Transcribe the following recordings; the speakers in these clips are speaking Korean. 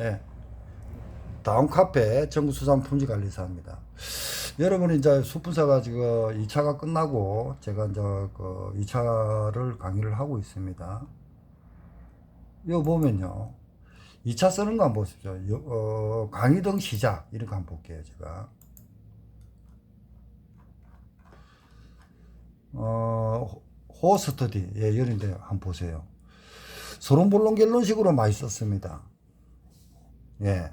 예. 다운 카페 정부수산 품질관리사입니다. 여러분 이제 수분사가 지금 2차가 끝나고 제가 이제 그 2차를 강의를 하고 있습니다. 이거 보면요. 2차 쓰는 거 한번 보십시오. 여- 어, 강의 등 시작 이렇게 한번 볼게요, 제가. 어, 호스터디 예, 이런 데 한번 보세요. 소론볼론 갤론식으로 많이 썼습니다. 예.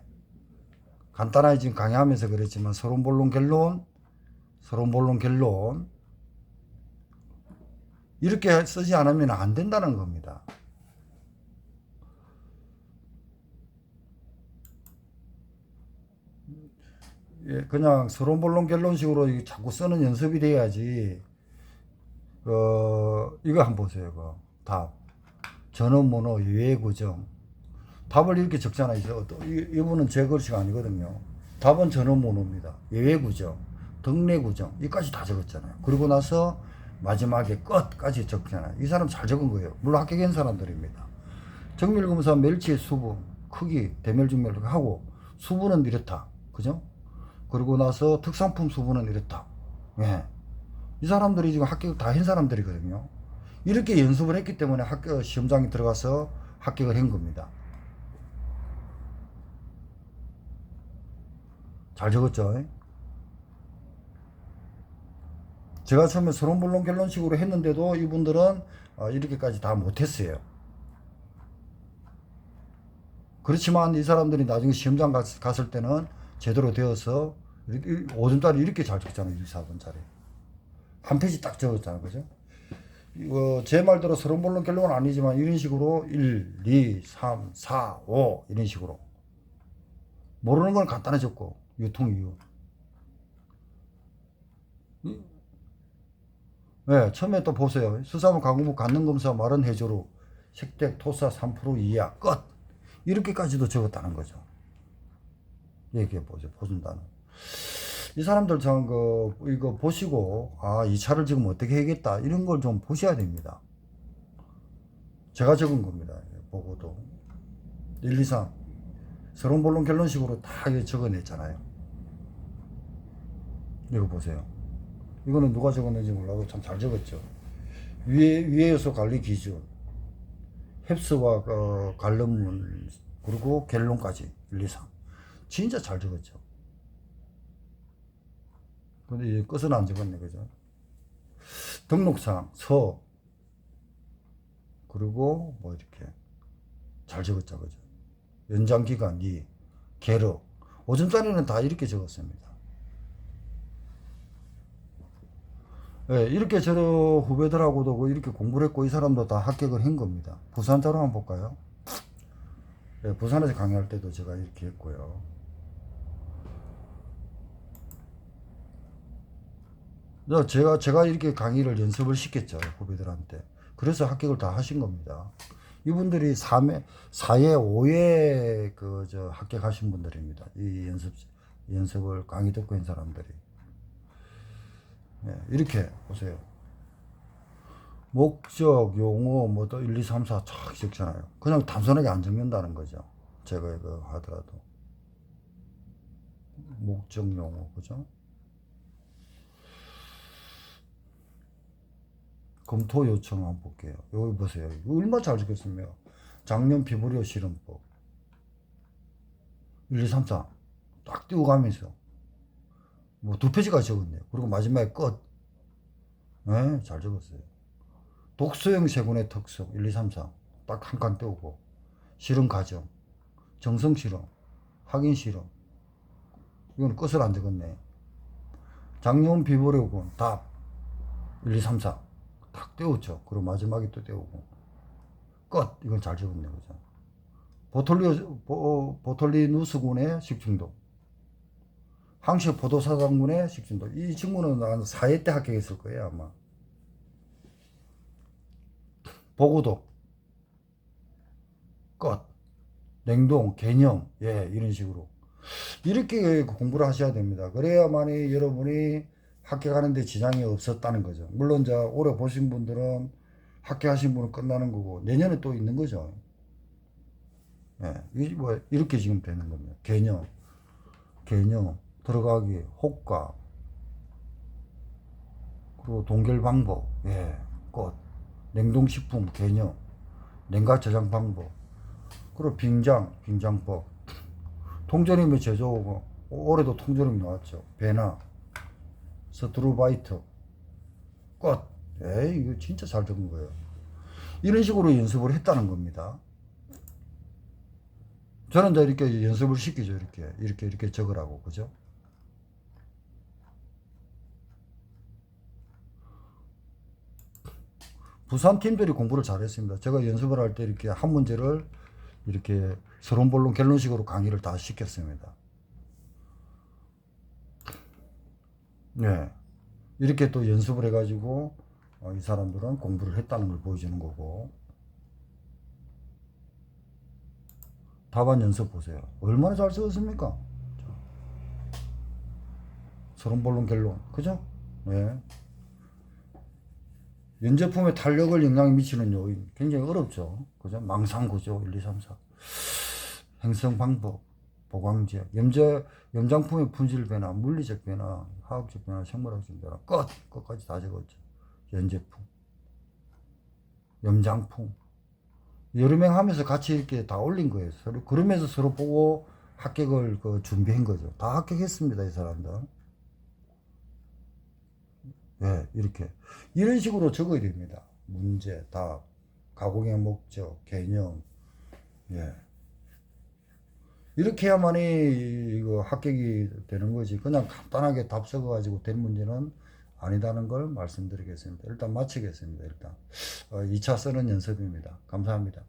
간단하게 지금 강의하면서 그랬지만 소론볼론 갤론, 소론볼론 갤론 이렇게 쓰지 않으면 안 된다는 겁니다. 예, 그냥 소론볼론 갤론식으로 이게 자꾸 쓰는 연습이 돼야지. 어, 이거 한번 보세요. 그 답. 전원 모노 유해 구정. 답을 이렇게 적잖아요. 이- 이분은 제 글씨가 아니거든요. 답은 전원 모노입니다. 예외 구정, 등내 구정, 이까지 다 적었잖아요. 그리고 나서 마지막에 끝까지 적잖아요. 이 사람 잘 적은 거예요. 물론 합격한 사람들입니다. 정밀검사 멸치의 수분, 크기, 대멸중멸 하고 수분은 이렇다. 그죠? 그리고 나서 특산품 수분은 이렇다. 예. 이 사람들이 지금 합격을 다 한 사람들이거든요. 이렇게 연습을 했기 때문에 학교 시험장에 들어가서 합격을 한 겁니다. 잘 적었죠? 제가 처음에 서론본론 결론식으로 했는데도 이분들은 어, 이렇게까지 다 못했어요. 그렇지만 이 사람들이 나중에 시험장 갔, 갔을 때는 제대로 되어서 5점짜리 이렇게 잘 적잖아요. 1, 4번짜리. 한 페이지 딱 적었잖아요. 그죠? 이거 제 말대로 서론본론 결론은 아니지만 이런 식으로 1, 2, 3, 4, 5 이런 식으로 모르는 건 간단해졌고 유통 이유. 이- 네, 처음에 또 보세요. 수사물 가공부 갖는 검사 말은 해조로 색택 토사 3% 이하 끝 이렇게까지도 적었다는 거죠. 얘기해 보죠. 보준다는. 이 사람들 참, 그, 이거 보시고, 아, 이 차를 지금 어떻게 해야겠다. 이런 걸 좀 보셔야 됩니다. 제가 적은 겁니다. 예, 보고도. 1, 2, 3. 서론 본론 결론식으로 다 적어냈잖아요. 이거 보세요. 이거는 누가 적었는지 몰라도 참 잘 적었죠. 위에, 위에서 관리 기준. 햅스와 어, 관련문, 그리고 결론까지. 1, 2, 3. 진짜 잘 적었죠. 근데 이제 끝은 안 적었네, 그죠? 등록상, 서, 그리고 뭐 이렇게 잘 적었죠, 그죠? 연장기간 2, 계력. 5점짜리는 다 이렇게 적었습니다. 예, 이렇게 저러 후배들하고도 그 이렇게 공부를 했고 이 사람도 다 합격을 한 겁니다. 부산 자료 한번 볼까요? 예, 부산에서 강의할 때도 제가 이렇게 했고요. 저 제가 제가 이렇게 강의를 연습을 시켰죠 후배들한테. 그래서 합격을 다 하신 겁니다. 이분들이 3회, 4회, 5회 그 저 합격하신 분들입니다. 이 연습 연습을 강의 듣고 있는 사람들이. 네, 이렇게 보세요. 목적, 용어, 뭐 또 1, 2, 3, 4쫙 적잖아요. 그냥 단순하게 안 적는다는 거죠. 제가 이거 하더라도. 목적, 용어, 그죠? 검토 요청 한번 볼게요. 여기 보세요. 얼마나 잘 적혔으면 작년 피부료 실험법. 1, 2, 3, 4. 딱 띄고 가면서. 뭐 두 페이지까지 적었네요. 그리고 마지막에 끝. 네, 잘 적었어요. 독소형 세군의 특성 1, 2, 3, 4. 딱 한칸 띄우고. 실험 과정. 정성 실험. 확인 실험. 이건 끝을 안 적었네. 장려원 비보려군 답. 1, 2, 3, 4. 탁 떼웠죠. 그리고 마지막에 또 떼우고. 끝! 이건 잘 적었네, 그죠? 보톨리, 보, 보톨리 누스군의 식중독. 항시 포도사상군의 식중독. 이 친구는 한 4회 때 합격했을 거예요, 아마. 보고독. 끝. 냉동, 개념. 예, 이런 식으로. 이렇게 공부를 하셔야 됩니다. 그래야만이 여러분이 합격하는데 지장이 없었다는 거죠. 물론 자 올해 보신 분들은 합격하신 분은 끝나는 거고 내년에 또 있는 거죠. 예, 이뭐 이렇게 지금 되는 겁니다. 개념, 개념, 들어가기, 호가, 그리고 동결 방법, 예, 꽃, 냉동식품 개념, 냉각 저장 방법, 그리고 빙장, 빙장법, 통조림의 제조고 올해도 통조림 나왔죠. 배나, 스트루바이트, 꽃, 에 이거 진짜 잘 적은 거예요. 이런 식으로 연습을 했다는 겁니다. 저는 이제 이렇게 연습을 시키죠. 이렇게, 이렇게, 이렇게 적으라고. 그죠? 부산 팀들이 공부를 잘했습니다. 제가 연습을 할 때 이렇게 한 문제를 이렇게 서론본론 갤론식으로 강의를 다 시켰습니다. 네. 이렇게 또 연습을 해가지고 어, 이 사람들은 공부를 했다는 걸 보여주는 거고. 답안 연습 보세요. 얼마나 잘 쓰였습니까? 서론본론 갤론. 그죠? 네. 연제품에 탄력을 영향을 미치는 요인 굉장히 어렵죠. 그죠? 망상 구조 1, 2, 3, 4. 행성 방법, 보강제, 염제, 염장품의 분질 변화, 물리적 변화, 화학적 변화, 생물학적 변화, 끝! 끝까지 다 적었죠. 연제품, 염장품. 명 하면서 같이 이렇게 다 올린 거예요. 서로, 그러면서 서로 보고 합격을 그 준비한 거죠. 다 합격했습니다, 이 사람들. 예, 이렇게. 이런 식으로 적어야 됩니다. 문제, 답, 가공의 목적, 개념. 예. 이렇게 해야만이 이거 합격이 되는 거지. 그냥 간단하게 답 적어가지고 된 문제는 아니다는 걸 말씀드리겠습니다. 일단 마치겠습니다. 일단. 어, 2차 쓰는 연습입니다. 감사합니다.